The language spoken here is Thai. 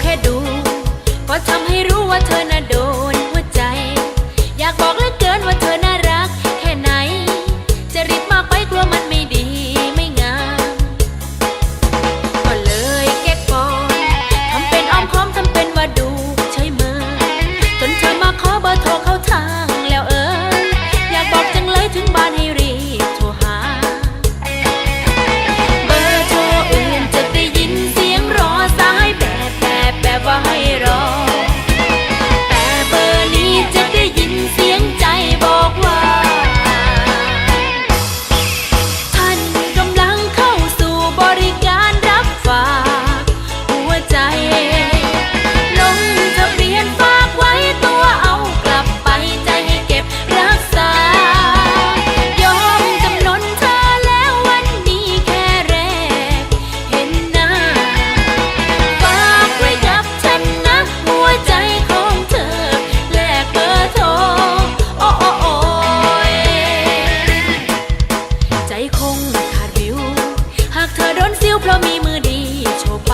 แค่ดู ก็ทำให้รู้ว่าเธอน่ะโด วเพราะมีมือดีโชว์ไป